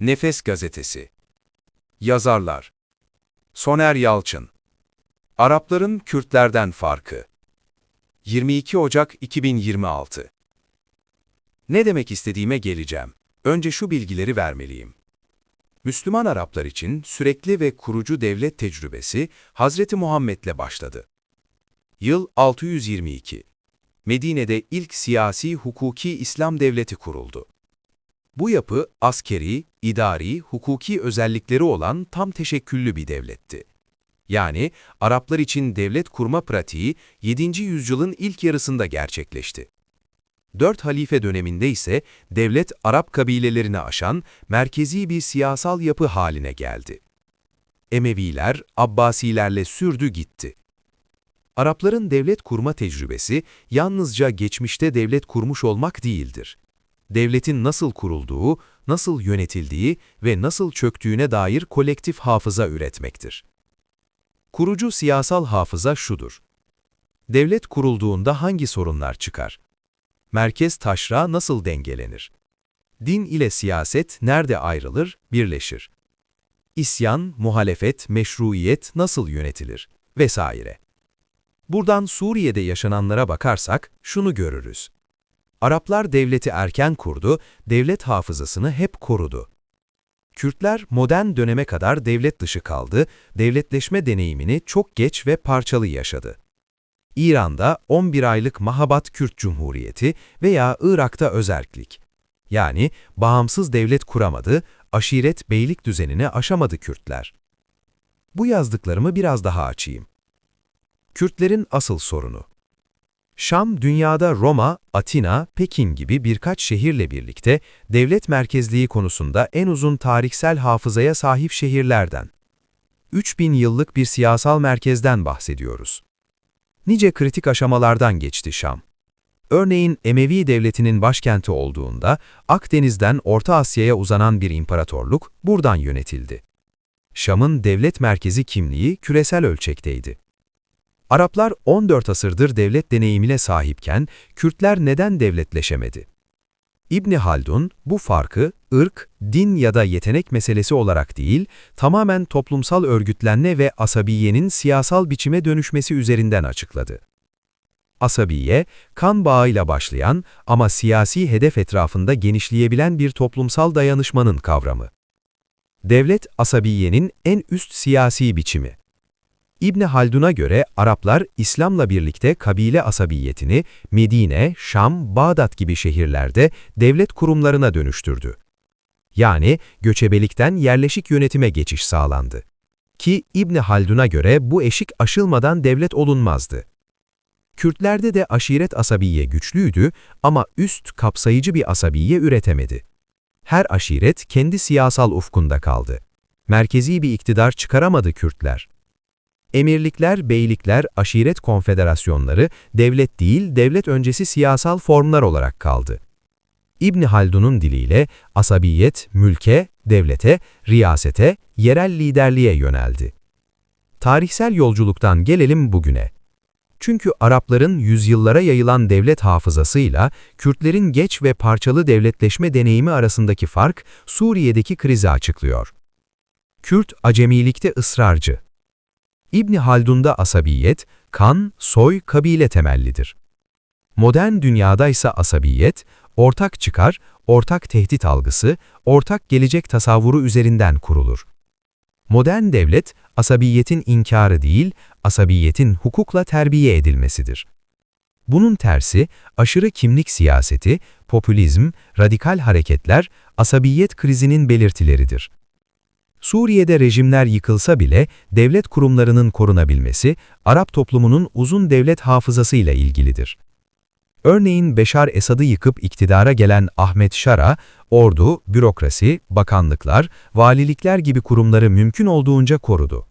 Nefes Gazetesi Yazarlar Soner Yalçın Arapların Kürtlerden Farkı 22 Ocak 2026 Ne demek istediğime geleceğim. Önce şu bilgileri vermeliyim. Müslüman Araplar için sürekli ve kurucu devlet tecrübesi Hazreti Muhammed'le başladı. Yıl 622. Medine'de ilk siyasi hukuki İslam devleti kuruldu. Bu yapı askeri, idari, hukuki özellikleri olan tam teşekküllü bir devletti. Yani Araplar için devlet kurma pratiği 7. yüzyılın ilk yarısında gerçekleşti. Dört halife döneminde ise devlet Arap kabilelerini aşan merkezi bir siyasal yapı haline geldi. Emeviler, Abbasilerle sürdü gitti. Arapların devlet kurma tecrübesi yalnızca geçmişte devlet kurmuş olmak değildir. Devletin nasıl kurulduğu, nasıl yönetildiği ve nasıl çöktüğüne dair kolektif hafıza üretmektir. Kurucu siyasal hafıza şudur. Devlet kurulduğunda hangi sorunlar çıkar? Merkez taşra nasıl dengelenir? Din ile siyaset nerede ayrılır, birleşir? İsyan, muhalefet, meşruiyet nasıl yönetilir? Vesaire. Buradan Suriye'de yaşananlara bakarsak şunu görürüz. Araplar devleti erken kurdu, devlet hafızasını hep korudu. Kürtler modern döneme kadar devlet dışı kaldı, devletleşme deneyimini çok geç ve parçalı yaşadı. İran'da 11 aylık Mahabat Kürt Cumhuriyeti veya Irak'ta özerklik. Yani bağımsız devlet kuramadı, aşiret beylik düzenini aşamadı Kürtler. Bu yazdıklarımı biraz daha açayım. Kürtlerin asıl sorunu. Şam, dünyada Roma, Atina, Pekin gibi birkaç şehirle birlikte devlet merkezliği konusunda en uzun tarihsel hafızaya sahip şehirlerden. 3000 yıllık bir siyasal merkezden bahsediyoruz. Nice kritik aşamalardan geçti Şam. Örneğin Emevi devletinin başkenti olduğunda Akdeniz'den Orta Asya'ya uzanan bir imparatorluk buradan yönetildi. Şam'ın devlet merkezi kimliği küresel ölçekteydi. Araplar 14 asırdır devlet deneyimine sahipken Kürtler neden devletleşemedi? İbni Haldun bu farkı ırk, din ya da yetenek meselesi olarak değil, tamamen toplumsal örgütlenme ve asabiyenin siyasal biçime dönüşmesi üzerinden açıkladı. Asabiye, kan bağıyla başlayan ama siyasi hedef etrafında genişleyebilen bir toplumsal dayanışmanın kavramı. Devlet, asabiyenin en üst siyasi biçimi. İbni Haldun'a göre Araplar İslam'la birlikte kabile asabiyetini Medine, Şam, Bağdat gibi şehirlerde devlet kurumlarına dönüştürdü. Yani göçebelikten yerleşik yönetime geçiş sağlandı. Ki İbni Haldun'a göre bu eşik aşılmadan devlet olunmazdı. Kürtlerde de aşiret asabiye güçlüydü ama üst kapsayıcı bir asabiye üretemedi. Her aşiret kendi siyasal ufkunda kaldı. Merkezi bir iktidar çıkaramadı Kürtler. Emirlikler, beylikler, aşiret konfederasyonları devlet değil, devlet öncesi siyasal formlar olarak kaldı. İbni Haldun'un diliyle asabiyet, mülke, devlete, riyasete, yerel liderliğe yöneldi. Tarihsel yolculuktan gelelim bugüne. Çünkü Arapların yüzyıllara yayılan devlet hafızasıyla Kürtlerin geç ve parçalı devletleşme deneyimi arasındaki fark Suriye'deki krizi açıklıyor. Kürt, acemilikte ısrarcı, İbni Haldun'da asabiyet, kan, soy, kabile temellidir. Modern dünyada ise asabiyet, ortak çıkar, ortak tehdit algısı, ortak gelecek tasavvuru üzerinden kurulur. Modern devlet, asabiyetin inkarı değil, asabiyetin hukukla terbiye edilmesidir. Bunun tersi, aşırı kimlik siyaseti, popülizm, radikal hareketler, asabiyet krizinin belirtileridir. Suriye'de rejimler yıkılsa bile devlet kurumlarının korunabilmesi, Arap toplumunun uzun devlet hafızasıyla ilgilidir. Örneğin Beşar Esad'ı yıkıp iktidara gelen Ahmet Şara, ordu, bürokrasi, bakanlıklar, valilikler gibi kurumları mümkün olduğunca korudu.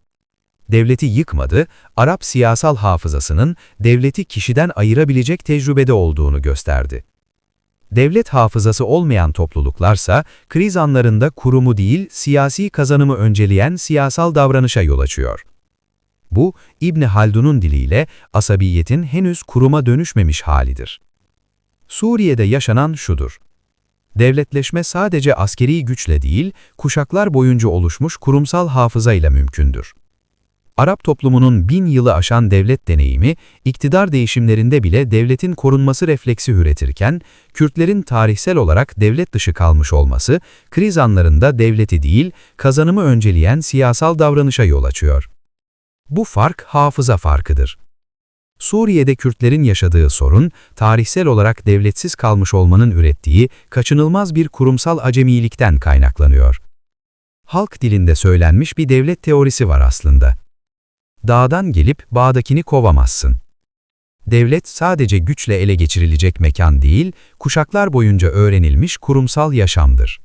Devleti yıkmadı, Arap siyasal hafızasının devleti kişiden ayırabilecek tecrübede olduğunu gösterdi. Devlet hafızası olmayan topluluklarsa, kriz anlarında kurumu değil, siyasi kazanımı önceleyen siyasal davranışa yol açıyor. Bu, İbni Haldun'un diliyle asabiyetin henüz kuruma dönüşmemiş halidir. Suriye'de yaşanan şudur. Devletleşme sadece askeri güçle değil, kuşaklar boyunca oluşmuş kurumsal hafızayla mümkündür. Arap toplumunun bin yılı aşan devlet deneyimi, iktidar değişimlerinde bile devletin korunması refleksi üretirken, Kürtlerin tarihsel olarak devlet dışı kalmış olması, kriz anlarında devleti değil, kazanımı önceleyen siyasal davranışa yol açıyor. Bu fark hafıza farkıdır. Suriye'de Kürtlerin yaşadığı sorun, tarihsel olarak devletsiz kalmış olmanın ürettiği kaçınılmaz bir kurumsal acemilikten kaynaklanıyor. Halk dilinde söylenmiş bir devlet teorisi var aslında. Dağdan gelip bağdakini kovamazsın. Devlet sadece güçle ele geçirilecek mekan değil, kuşaklar boyunca öğrenilmiş kurumsal yaşamdır.